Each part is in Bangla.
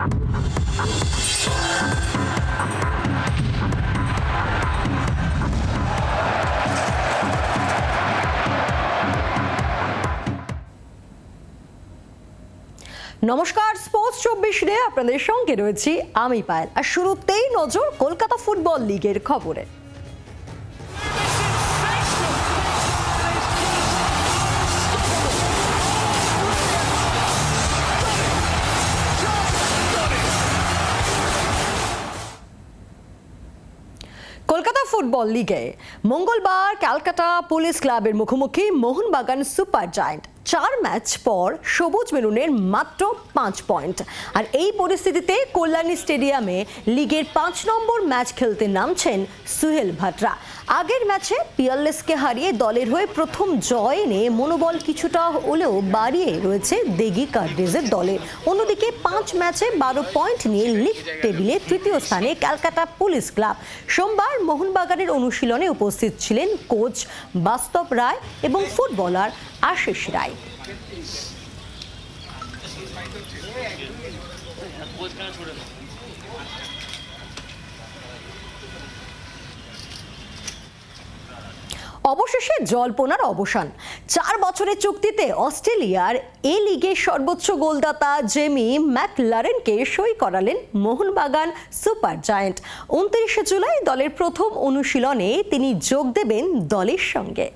নমস্কার, স্পোর্টস চব্বিশ রে আপনাদের সঙ্গে রয়েছি আমি পায়েল। আর শুরুতেই নজর কলকাতা ফুটবল লিগের খবরে। কলকাতা ফুটবল লিগে মঙ্গলবার ক্যালকাটা পুলিশ ক্লাবের মুখোমুখি মোহনবাগান সুপার জায়েন্ট। চার ম্যাচ পর সবুজ মেরুনের মাত্র পাঁচ পয়েন্ট। আর এই পরিস্থিতিতে কল্যাণী স্টেডিয়ামে লিগের পাঁচ নম্বর ম্যাচ খেলতে নামছেন সুহেল ভাটরা। আগের ম্যাচে পিয়ারলেসকে হারিয়ে দলের হয়ে প্রথম জয় এনে মনোবল কিছুটা হলেও বাড়িয়ে রয়েছে দেগি কার্ডিজের দলের অন্যদিকে পাঁচ ম্যাচে বারো পয়েন্ট নিয়ে লিগ টেবিলে তৃতীয় স্থানে ক্যালকাটা পুলিশ ক্লাব। সোমবার মোহনবাগানের অনুশীলনে উপস্থিত ছিলেন কোচ বাস্তব রায় এবং ফুটবলার আশিস রায়। অবশেষে জল্পনার অবসান। চার বছরের চুক্তিতে অস্ট্রেলিয়ার এ লিগের সর্বোচ্চ গোলদাতা জেমি ম্যাকলারেনকে সই করালেন মোহনবাগান সুপার জায়ান্ট। উনত্রিশে জুলাই দলের প্রথম অনুশীলনে তিনি যোগ দেবেন দলের সঙ্গে।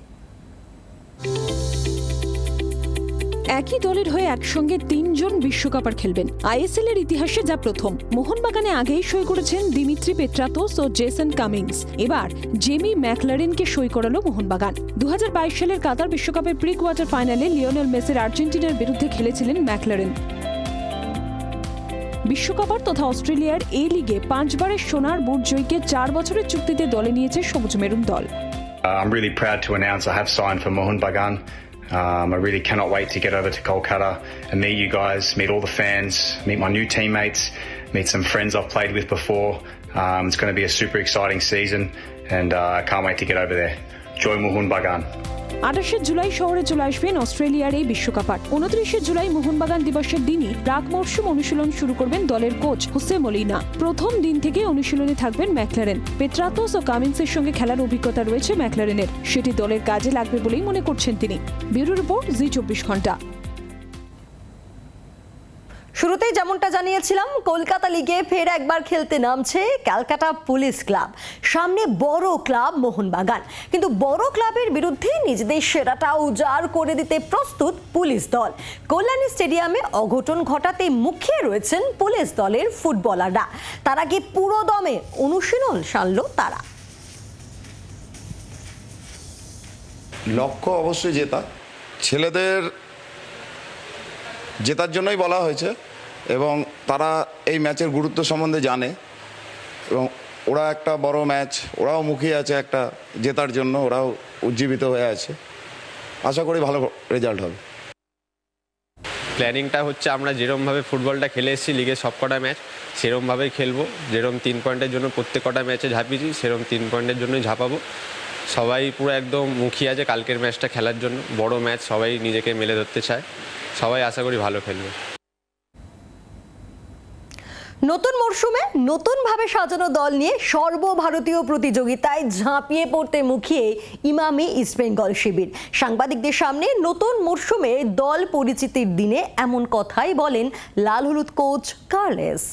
একই দলের হয়ে একসঙ্গে তিনজন বিশ্বকাপার খেলবেন। আইএসএল এর ইতিহাসে যা প্রথম। মোহনবাগানে আগেই সই করেছেন দিমিত্রি পেট্রাতোস ও জেসন কামিংস। এবার জেমি ম্যাকলারেনকে সই করালো মোহনবাগান। দু সালের কাতার বিশ্বকাপের প্রি কোয়ার্টার ফাইনালে লিওনেল মেসির আর্জেন্টিনার বিরুদ্ধে খেলেছিলেন ম্যাকলারেন। বিশ্বকাপার তথা অস্ট্রেলিয়ার এ লিগে পাঁচবারের সোনার বুট জয়ীকে চার বছরের চুক্তিতে দলে নিয়েছে সবুজ মেরুন দল। Uh, I'm really proud to announce I have signed for Mohun Bagan. Um, I really cannot wait to get over to Kolkata and meet you guys, meet all the fans, meet my new teammates, meet some friends I've played with before. Um, it's going to be a super exciting season and uh, I can't wait to get over there. Joy Mohun Bagan. আঠাশে জুলাই শহরে চলে আসবেন অস্ট্রেলিয়ার এই বিশ্বকাপ আট উনত্রিশে জুলাই মোহনবাগান দিবসের দিনই প্রাক মরশুম অনুশীলন শুরু করবেন দলের কোচ হুসে মলিনা। প্রথম দিন থেকে অনুশীলনে থাকবেন ম্যাকলারেন। পেত্রাতোস ও কামিন্সের সঙ্গে খেলার অভিজ্ঞতা রয়েছে ম্যাকলারেনের। সেটি দলের কাজে লাগবে বলেই মনে করছেন তিনি। ব্যুরো রিপোর্ট জি চব্বিশ ঘণ্টা। শুরুতেই যেমনটা জানিয়েছিলাম, কলকাতা লিগে ফের একবার খেলতে নামছে ক্যালকাটা পুলিশ ক্লাব। সামনে বড় ক্লাব মোহনবাগান। কিন্তু বড় ক্লাবের বিরুদ্ধে নিজেদের সেরাটা উজাড় করে দিতে প্রস্তুত পুলিশ দল। কল্যাণী স্টেডিয়ামে অঘটন ঘটাতে মুখিয়ে রয়েছেন পুলিশ দলের ফুটবলাররা। তার আগে পুরো দমে অনুশীলন সারল তারা? লক্ষ্য অবশ্যই জেতা। ছেলেদের জেতার জন্যই বলা হয়েছে এবং তারা এই ম্যাচের গুরুত্ব সম্বন্ধে জানে এবং ওরা একটা বড় ম্যাচ, ওরাও মুখিয়ে আছে একটা জেতার জন্য, ওরাও উজ্জীবিত হয়ে আছে। আশা করি ভালো রেজাল্ট হবে। প্ল্যানিংটা হচ্ছে আমরা যেরমভাবে ফুটবলটা খেলে এসেছি লিগের সব কটা ম্যাচ সেরমভাবেই খেলব। যেরম তিন পয়েন্টের জন্য প্রত্যেক কটা ম্যাচে ঝাঁপিয়েছি, সেরম তিন পয়েন্টের জন্যই ঝাঁপাবো। সবাই পুরো একদম মুখিয়ে আছে কালকের ম্যাচটা খেলার জন্য। বড় ম্যাচ সবাই নিজেকে মেলে ধরতে চায়। সবাই আশা করি ভালো খেলবে। নতুন মরশুমে নতুনভাবে সাজানো দল নিয়ে সর্বভারতীয় প্রতিযোগিতায় ঝাঁপিয়ে পড়তে মুখিয়ে ইমামি ইস্টবেঙ্গল শিবির। সাংবাদিকদের সামনে নতুন মরশুমে দল পরিচিতির দিনে এমন কথাই বলেন লাল হলুদ কোচ কার্লেস।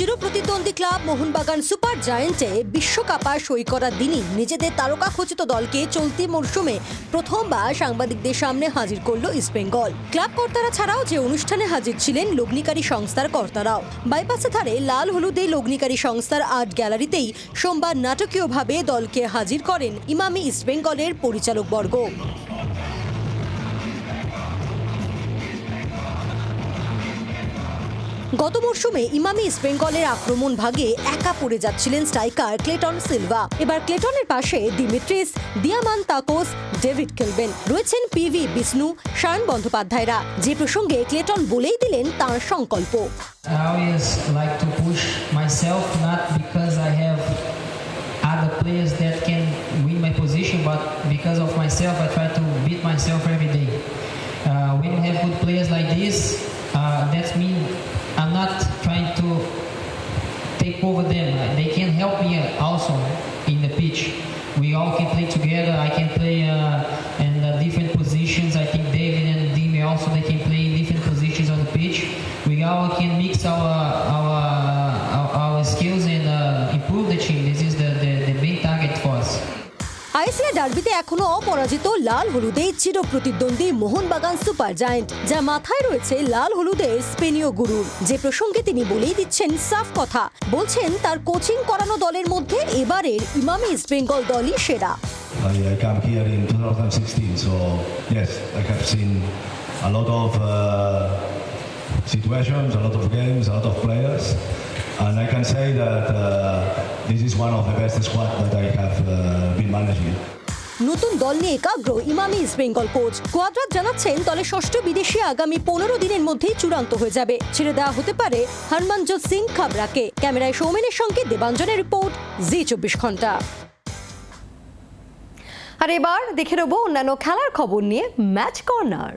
চিরপ্রতিদ্বন্দ্বী ক্লাব মোহনবাগান সুপার জায়েন্টে বিশ্বকাপা সই করার দিনই নিজেদের তারকা খচিত দলকে চলতি মরশুমে প্রথমবার সাংবাদিকদের সামনে হাজির করল ইস্টবেঙ্গল ক্লাব কর্তারা ছাড়াও যে অনুষ্ঠানে হাজির ছিলেন লগ্নিকারী সংস্থার কর্তারাও। বাইপাসে ধারে লাল হলুদে লগ্নিকারী সংস্থার আর্ট গ্যালারিতেই সোমবার নাটকীয়ভাবে দলকে হাজির করেন ইমামি ইস্টবেঙ্গলের পরিচালকবর্গ। গত মরশুমে ইমামি স্পেঙ্গলের আক্রমণ ভাগে একা পড়ে যাচ্ছিলেন স্ট্রাইকার ক্লেটন সিলভা। এবার ক্লেটনের পাশে দিমিত্রিস দিয়ামান তাকোস ডেভিড খেলবেন রয়েছেন পিভি বিষ্ণু সায়ন বন্দ্যোপাধ্যায়রা। যে প্রসঙ্গে ক্লেটন বলেই দিলেন তার সংকল্প। Uh, when you have good players like this, uh, that I'm not trying to take over them. They can help me also in the pitch. We all can play together. I can play uh, in uh, different positions. I think David and Dimi also they can play in different positions on the pitch. We all can mix our our our, ডার্বিতে এখনও অপরাজিত লাল হলুদে চির প্রতিদ্বন্দ্বী মোহনবাগান সুপার জায়েন্ট, যা মাথায় রয়েছে লাল হলুদের স্পেনীয় গুরু। যে প্রসঙ্গে তিনি বলেই দিচ্ছেন সাফ কথা, বলছেন তার কোচিং করানো দলের মধ্যে এবারের ইমামি ইস্ট বেঙ্গল দলই সেরা। নতুন দল নিয়ে একাগ্র, Emami east Bengal coach. Cuadrat জানাচ্ছেন, দলের ষষ্ঠ বিদেশি আগামী পনেরো দিনের মধ্যেই চূড়ান্ত হয়ে যাবে। ছেড়ে দেওয়া হতে পারে হরমঞ্জ সিং খাবরাকে। ক্যামেরায় সৌমেনের সঙ্গে দেবাঞ্জনের রিপোর্ট, জি চব্বিশ ঘণ্টা। আর এবার দেখে নেব অন্যান্য খেলার খবর নিয়ে, ম্যাচ কর্নার।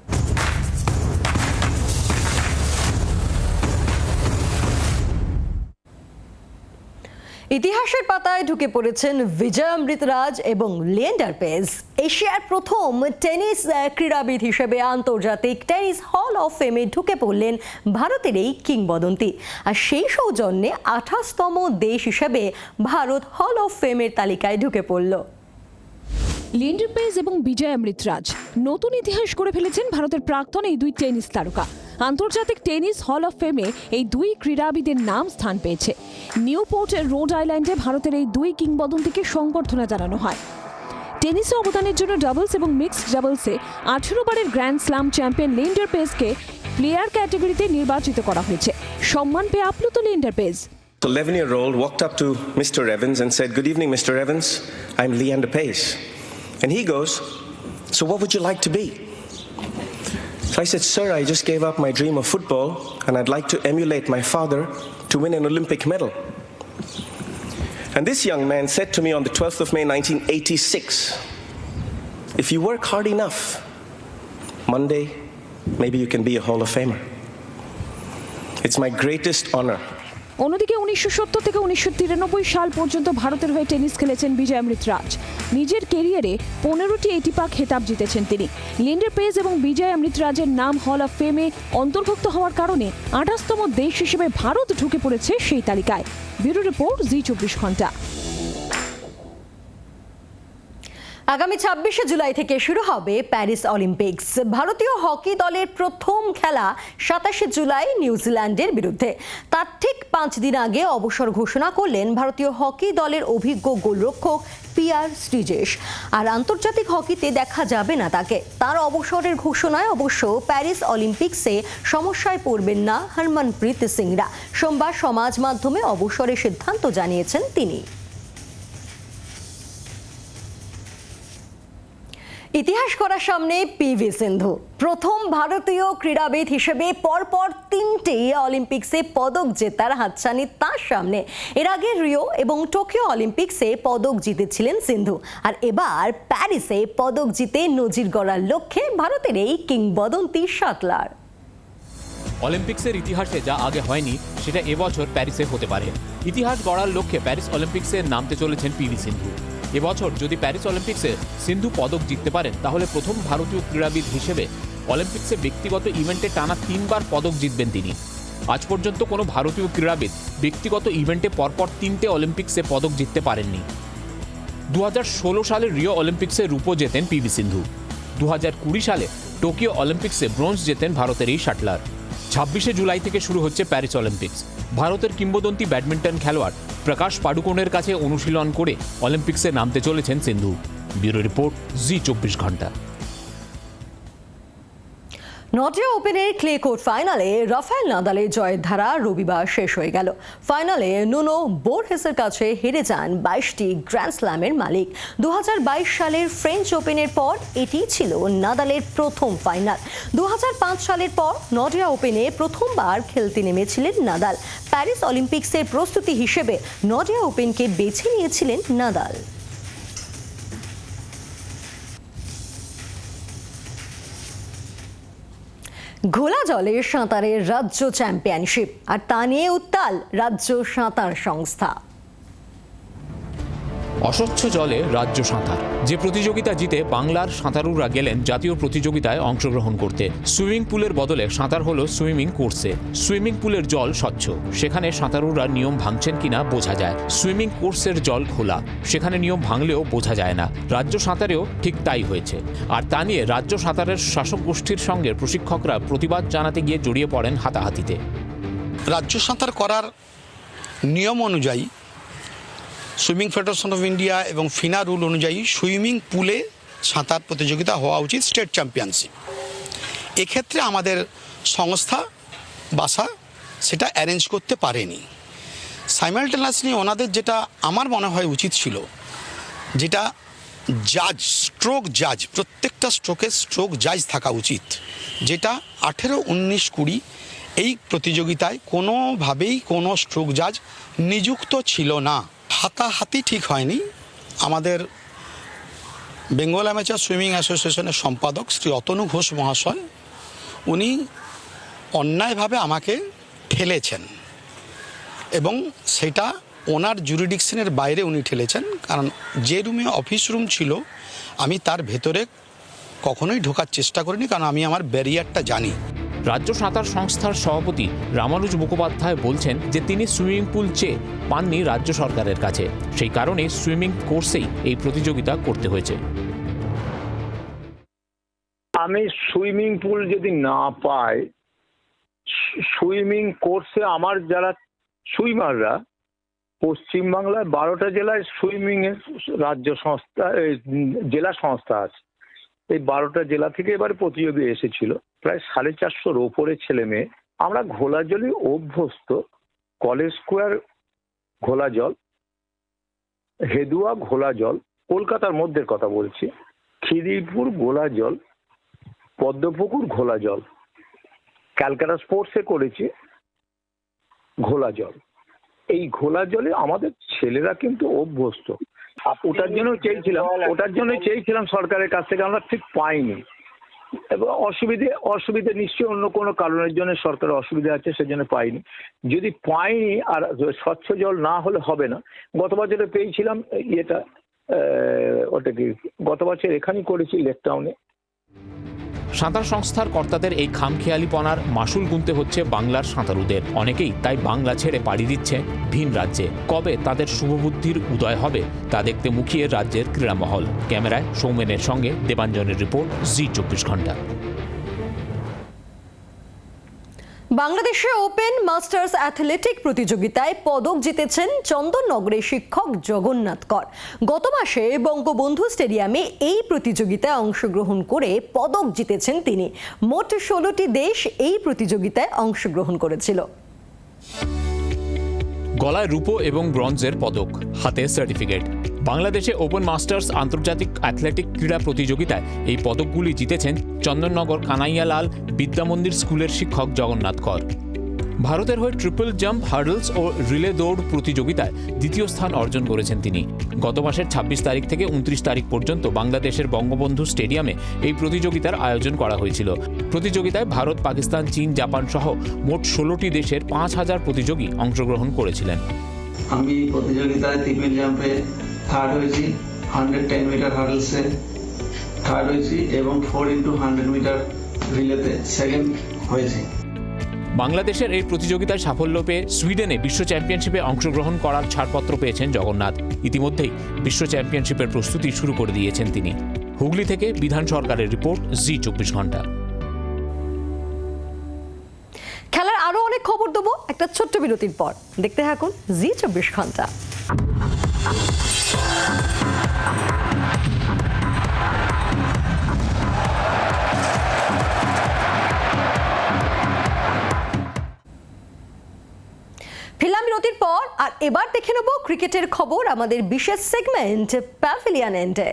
ইতিহাসের পাতায় ঢুকে পড়েছেন বিজয় অমৃতরাজ এবং লিয়েন্ডার পেজ এশিয়ার প্রথম টেনিস ক্রীড়াবিদ হিসেবে আন্তর্জাতিক টেনিস হল অফ ফেমে ঢুকে পড়লেন ভারতের এই কিংবদন্তি। আর সেই সৌজন্যে আঠাশতম দেশ হিসেবে ভারত হল অফ ফেমের তালিকায় ঢুকে পড়ল। লিন্ডার পেজ এবং বিজয় অমৃতরাজ নতুন ইতিহাস করে ফেলেছেন ভারতের প্রাক্তন এই দুই টেনিস তারকা। আন্তর্জাতিক টেনিস হল অফ ফেমে এই দুই ক্রীড়াবিদের নাম স্থান পেয়েছে নিউপোর্ট রোড আইল্যান্ডে ভারতের এই দুই কিংবদন্তিকে সংবর্ধনা জানানো হয় টেনিসে অবদানের জন্য ডাবলস এবং মিক্সড ডাবলসে আঠেরো বারের গ্র্যান্ড স্লাম চ্যাম্পিয়ন লিন্ডার পেজকে প্লেয়ার ক্যাটাগরিতে নির্বাচিত করা হয়েছে সম্মান পেয়ে আপ্লুত Leander Paes The 11 year old walked up to Mr. Evans and said, Good evening, Mr. Evans. I'm Leander Pace. And he goes, So what would you like to be? So I said, Sir, I just gave up my dream of football and I'd like to emulate my father to win an Olympic medal. And this young man said to me on the 12th of May 1986, If you work hard enough, Monday, maybe you can be a Hall of Famer. It's my greatest honor অন্যদিকে উনিশশো সত্তর থেকে উনিশশো তিরানব্বই সাল পর্যন্ত ভারতের হয়ে টেনিস খেলেছেন বিজয় অমৃতরাজ নিজের কেরিয়ারে পনেরোটি এটিপা খেতাব জিতেছেন তিনি। লিন্ডার পেজ এবং বিজয় অমৃতরাজের নাম হল অফ ফেমে অন্তর্ভুক্ত হওয়ার কারণে আঠাশতম দেশ হিসেবে ভারত ঢুকে পড়েছে সেই তালিকায়। ব্যুরো রিপোর্ট জি চব্বিশ ঘণ্টা। আগামী ছাব্বিশে জুলাই থেকে শুরু হবে প্যারিস অলিম্পিক্স। ভারতীয় হকি দলের প্রথম খেলা সাতাশে জুলাই নিউজিল্যান্ডের বিরুদ্ধে। তার ঠিক পাঁচ দিন আগে অবসর ঘোষণা করলেন ভারতীয় হকি দলের অভিজ্ঞ গোলরক্ষক পিয়ার স্টিজেশ। আর আন্তর্জাতিক হকিতে দেখা যাবে না তাকে। তার অবসরের ঘোষণায় অবশ্য প্যারিস অলিম্পিক্সে সমস্যায় পড়বেন না হরমনপ্রীত সিংরা। সোমবার সমাজ মাধ্যমে অবসরের সিদ্ধান্ত জানিয়েছেন তিনি। ইতিহাস করার সামনে পিভি সিন্ধু। প্রথম ভারতীয় ক্রীড়াবিদ হিসেবে পরপর তিনটে অলিম্পিক্সে পদক জেতার হাতছানি তার সামনে। এর আগে রিও এবং টোকিও অলিম্পিক্সে পদক জিতেছিলেন সিন্ধু। আর এবার প্যারিসে পদক জিতে নজির গড়ার লক্ষ্যে ভারতের এই কিংবদন্তি শাটলার। অলিম্পিক্সের ইতিহাসে যা আগে হয়নি, সেটা এবছর প্যারিসে হতে পারে। ইতিহাস গড়ার লক্ষ্যে প্যারিস অলিম্পিক্সে নামতে চলেছেন পিভি সিন্ধু। এবছর যদি প্যারিস অলিম্পিক্সে সিন্ধু পদক জিততে পারেন, তাহলে প্রথম ভারতীয় ক্রীড়াবিদ হিসেবে অলিম্পিক্সে ব্যক্তিগত ইভেন্টে টানা তিনবার পদক জিতবেন তিনি। আজ পর্যন্ত কোনো ভারতীয় ক্রীড়াবিদ ব্যক্তিগত ইভেন্টে পরপর তিনটে অলিম্পিক্সে পদক জিততে পারেননি। দু হাজার ষোলো সালে রিও অলিম্পিক্সে রূপো জেতেন পিভি সিন্ধু। দু হাজার কুড়ি সালে টোকিও অলিম্পিক্সে ব্রোঞ্জ জেতেন ভারতের এই শাটলার। ছাব্বিশে জুলাই থেকে শুরু হচ্ছে প্যারিস অলিম্পিক্স। ভারতের কিংবদন্তি ব্যাডমিন্টন খেলোয়াড় প্রকাশ পাডুকোনের কাছে অনুশীলন করে অলিম্পিক্সে নামতে চলেছেন সিন্ধু। ব্যুরো রিপোর্ট জি চব্বিশ ঘণ্টা। নটিয়া ওপেনের ক্লে কোর্ট ফাইনালে রাফায়েল নাদালের জয়ের ধারা রবিবার শেষ হয়ে গেল। ফাইনালে নুনো বোরহেসের কাছে হেরে যান বাইশটি গ্র্যান্ড স্ল্যামের মালিক। দু হাজার বাইশ সালের ফ্রেঞ্চ ওপেনের পর এটি ছিল নাদালের প্রথম ফাইনাল। দু হাজার পাঁচ সালের পর নটিয়া ওপেনে প্রথমবার খেলতে নেমেছিলেন নাদাল। প্যারিস অলিম্পিক্সের প্রস্তুতি হিসেবে নটিয়া ওপেনকে বেছে নিয়েছিলেন নাদাল। ঘোলা জলে সাঁতারের রাজ্য চ্যাম্পিয়নশিপ। আর তা নিয়ে উত্তাল রাজ্য সাঁতার সংস্থা। অস্বচ্ছ জলে রাজ্য সাঁতার। যে প্রতিযোগিতা জিতে বাংলার সাঁতারুরা গেলেন জাতীয় প্রতিযোগিতায় অংশগ্রহণ করতে। সুইমিং পুলের বদলে সাঁতার হলো সুইমিং কোর্সে। সুইমিং পুলের জল স্বচ্ছ। সেখানে সাঁতারুরা নিয়ম ভাঙছেন কিনা বোঝা যায়। সুইমিং কোর্সের জল খোলা। সেখানে নিয়ম ভাঙলেও বোঝা যায় না। রাজ্য সাঁতারেও ঠিক তাই হয়েছে। আর তা নিয়ে রাজ্য সাঁতারের শাসক গোষ্ঠীর সঙ্গে প্রশিক্ষকরা প্রতিবাদ জানাতে গিয়ে জড়িয়ে পড়েন হাতাহাতিতে। রাজ্য সাঁতার করার নিয়ম অনুযায়ী সুইমিং ফেডারেশন অফ ইন্ডিয়া এবং ফিনা রুল অনুযায়ী সুইমিং পুলে সাঁতার প্রতিযোগিতা হওয়া উচিত স্টেট চ্যাম্পিয়নশিপ। এক্ষেত্রে আমাদের সংস্থা বাসা সেটা অ্যারেঞ্জ করতে পারেনি। সাইমালটেনাসলি ওনাদের যেটা আমার মনে হয় উচিত ছিল, যেটা জাজ স্ট্রোক জাজ প্রত্যেকটা স্ট্রোকে স্ট্রোক জাজ থাকা উচিত, যেটা আঠেরো, উনিশ, কুড়ি এই প্রতিযোগিতায় কোনোভাবেই কোনো স্ট্রোক জাজ নিযুক্ত ছিল না। হাতাহাতি ঠিক হয়নি। আমাদের বেঙ্গল অ্যামেচার সুইমিং অ্যাসোসিয়েশনের সম্পাদক শ্রী অতনু ঘোষ মহাশয়, উনি অন্যায়ভাবে আমাকে ঠেলেছেন এবং সেটা ওনার জুরিডিকশনের বাইরে উনি ঠেলেছেন, কারণ যে রুমে অফিস রুম ছিল, আমি তার ভেতরে কখনোই ঢোকার চেষ্টা করিনি, কারণ আমি আমার ব্যারিয়ারটা জানি। রাজ্য সাঁতার সংস্থার সভাপতি রামানুজ মুখোপাধ্যায় বলছেন যে তিনি সুইমিং পুল চেয়ে পাননি রাজ্য সরকারের কাছে। সেই কারণে সুইমিং কোর্সেই এই প্রতিযোগিতা করতে হয়েছে। আমি সুইমিং পুল যদি না পাই, সুইমিং কোর্সে আমার যারা সুইমাররা পশ্চিমবাংলায় বারোটা জেলায় সুইমিং এর রাজ্য সংস্থা জেলা সংস্থা আছে। এই বারোটা জেলা থেকে এবারে প্রতিযোগী এসেছিল। প্রায় সাড়ে চারশোর ওপরে ছেলে মেয়ে। আমরা ঘোলা জলে অভ্যস্ত, কলেজ স্কোয়ার ঘোলা জল, হেদুয়া ঘোলা জল, কলকাতার মধ্যে কথা বলছি, খিদিরপুর ঘোলা জল, পদ্মপুকুর ঘোলা জল, ক্যালকাটা স্পোর্টসে করেছি ঘোলা জল। এই ঘোলা জলে আমাদের ছেলেরা কিন্তু অভ্যস্ত। ওটার জন্য চেয়েছিলাম, ওটার জন্য চেয়েছিলাম সরকারের কাছ থেকে, আমরা ঠিক পাইনি। অসুবিধে অসুবিধে নিশ্চয়ই অন্য কোনো কারণের জন্য সরকারের অসুবিধা আছে, সেজন্য পাইনি। যদি পাইনি আর স্বচ্ছ জল না হলে হবে না, গত বছরে পেয়েছিলাম, ইয়েটা ওটা কি গত বছর এখানেই করেছি, লেক টাউনে। সাঁতার সংস্থার কর্তাদের এই খামখেয়ালিপনার মাসুল গুনতে হচ্ছে বাংলার সাঁতারুদের। অনেকেই তাই বাংলা ছেড়ে পাড়ি দিচ্ছে ভিন রাজ্যে। কবে তাদের শুভবুদ্ধির উদয় হবে, তা দেখতে মুখিয়ে রাজ্যের ক্রীড়ামহল। ক্যামেরায় সৌমেনের সঙ্গে দেবাঞ্জনের রিপোর্ট, জি চব্বিশ ঘণ্টা। বাংলাদেশে ওপেন মাস্টার্স অ্যাথলেটিক প্রতিযোগিতায় পদক জিতেছেন চন্দননগরের শিক্ষক জগন্নাথ কর। গত মাসে বঙ্গবন্ধু স্টেডিয়ামে এই প্রতিযোগিতায় অংশগ্রহণ করে পদক জিতেছেন তিনি। মোট ষোলোটি দেশ এই প্রতিযোগিতায় অংশগ্রহণ করেছিল। গলায় রূপো এবং ব্রঞ্জের পদক, হাতে সার্টিফিকেট। বাংলাদেশে ওপেন মাস্টার্স আন্তর্জাতিক অ্যাথলেটিক ক্রীড়া প্রতিযোগিতায় এই পদকগুলি জিতেছেন চন্দননগর কানাইয়ালাল বিদ্যামন্দির স্কুলের শিক্ষক জগন্নাথ কর। ভারতের হয়ে ট্রিপল জাম্প, হার্ডলস ও রিলে দৌড় প্রতিযোগিতায় দ্বিতীয় স্থান অর্জন করেছেন তিনি। গত মাসের ছাব্বিশ তারিখ থেকে উনত্রিশ তারিখ পর্যন্ত বাংলাদেশের বঙ্গবন্ধু স্টেডিয়ামে এই প্রতিযোগিতার আয়োজন করা হয়েছিল। প্রতিযোগিতায় ভারত, পাকিস্তান, চীন, জাপান সহ মোট ষোলোটি দেশের পাঁচ হাজার প্রতিযোগী অংশগ্রহণ করেছিলেন। আমি প্রতিযোগিতায় ট্রিপল জাম্পে থার্ড হয়েছি হান্ড্রেড টেন মিটার হার্ডলসে থার্ড হয়েছি এবং ফোর ইন্টু হান্ড্রেড মিটার রিলেতে সেকেন্ড হয়েছি। বাংলাদেশের এই প্রতিযোগিতায় সাফল্য পেয়ে সুইডেনে বিশ্ব চ্যাম্পিয়নশিপে অংশগ্রহণ করার ছাড়পত্র পেয়েছেন জগন্নাথ। ইতিমধ্যেই বিশ্ব চ্যাম্পিয়নশিপের প্রস্তুতি শুরু করে দিয়েছেন তিনি। হুগলি থেকে বিধান সরকারের রিপোর্ট জি চব্বিশ ঘণ্টা। খেলার আরও অনেক খবর দেবো একটা ছোট্ট বিরতির পর। দেখতে থাকুন জি চব্বিশ ঘণ্টা। এবার দেখে নেব ক্রিকেটের খবর আমাদের বিশেষ সেগমেন্ট প্যাভিলিয়ান এন্ডে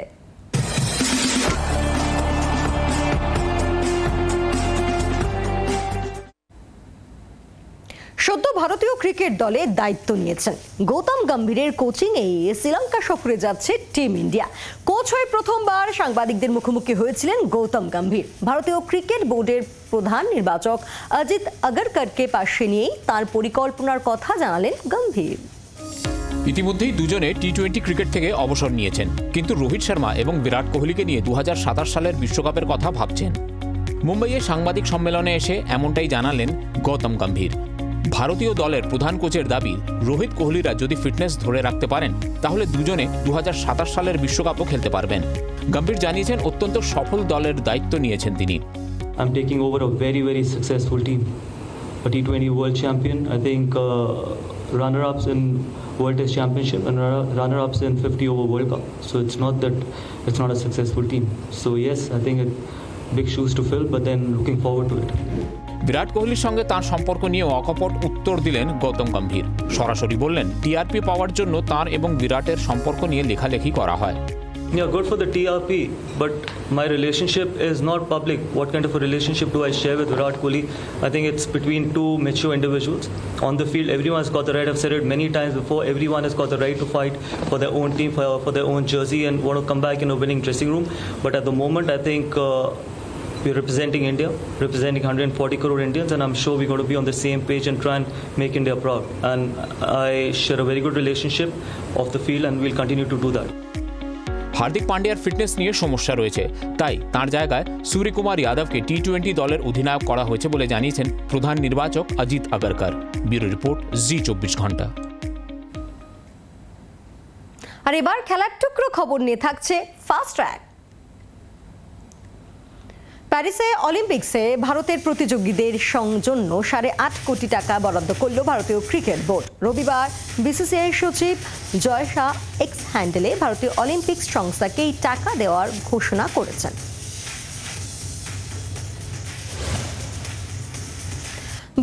সদ্য ভারতীয় ক্রিকেট দলে দায়িত্ব নিয়েছেন। গৌতম গম্ভীরের কোচিংয়ে শ্রীলঙ্কা সফরে যাচ্ছে টিম ইন্ডিয়া কোচ হয়ে প্রথমবার সাংবাদিকদের মুখোমুখি হয়েছিলেন গৌতম গম্ভীর। ভারতীয় ক্রিকেট বোর্ডের প্রধান নির্বাচক অজিত আগরকরকে পাশে নিয়েই তার পরিকল্পনার কথা জানালেন গম্ভীর। ইতিমধ্যেই দুজনে টি টোয়েন্টি ক্রিকেট থেকে অবসর নিয়েছেন। কিন্তু রোহিত শর্মা এবং বিরাট কোহলিকে নিয়ে দুহাজার সাতাশ সালের বিশ্বকাপের কথা ভাবছেন। মুম্বাইয়ে সাংবাদিক সম্মেলনে এসে এমনটাই জানালেন গৌতম গম্ভীর। ভারতীয় দলের প্রধান কোচের দাবি রোহিত কোহলিরা যদি ফিটনেস ধরে রাখতে পারেন তাহলে দুজনে দু সালের বিশ্বকাপও খেলতে পারবেন। গম্ভীর জানিয়েছেন অত্যন্ত সফল দলের দায়িত্ব নিয়েছেন তিনি। I'm taking over a very, very successful team. A T20 World Champion, I think uh, runner-ups in World Test Championship and runner- runner-ups in 50 over World Cup. So it's not that it's not a successful team. So yes, I think it, big shoes to fill, but then looking forward to it. বিরাট কোহলির সঙ্গে তার সম্পর্ক নিয়ে অকপট উত্তর দিলেন গৌতম গম্ভীর সরাসরি বললেন টিআরপি পাওয়ার জন্য তার এবং বিরাটের সম্পর্ক নিয়ে লেখালেখি করা হয় Yeah, good for the TRP, but my relationship is not public. What kind of a relationship do I share with Virat Kohli? I think it's between two mature individuals. On the field, everyone's got the right, I've said it many times before, everyone has got the right to fight for their own team, for, for their own jersey, and want to come back in a winning dressing room. But at the moment, I think. Uh, we're representing India, representing 140 crore Indians, and I'm sure we're going to be on the same page and try and make India proud. And I share a very good relationship off the field, and we'll continue to do that. Hardik পান্ডিয়ার fitness নিয়ে সমস্যা রয়েছে। তাই তার জায়গায় সূর্যকুমার যাদবকে টি টোয়েন্টি দলের অধিনায়ক করা হয়েছে বলে জানিয়েছেন প্রধান নির্বাচক অজিত আগরকর ব্যুরো রিপোর্ট, জি চব্বিশ ঘণ্টা। আর এবার খেলার টুকরো খবর নিয়ে থাকছে ফাস্ট ট্র্যাক প্যারিসে অলিম্পিক্সে ভারতের প্রতিযোগীদের সংজন্য সাড়ে আট কোটি টাকা বরাদ্দ করল ভারতীয় ক্রিকেট বোর্ড। রবিবার বিসিসিআই সচিব জয় শাহ এক্স হ্যান্ডেলে ভারতীয় অলিম্পিক্স সংস্থাকে এই টাকা দেওয়ার ঘোষণা করেছেন।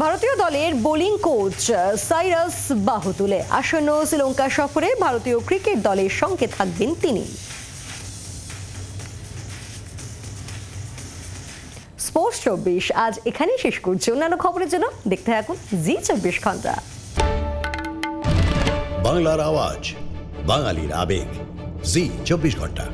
ভারতীয় দলের বোলিং কোচ সাইরাস বাহুতুলে আসন্ন শ্রীলঙ্কা সফরে ভারতীয় ক্রিকেট দলের সঙ্গে থাকবেন তিনি। চব্বিশ। আজ এখানেই শেষ করছি। অন্যান্য খবরের জন্য দেখতে থাকুন জি চব্বিশ ঘণ্টা। বাংলার আওয়াজ, বাঙালির আবেগ। জি চব্বিশ ঘণ্টা।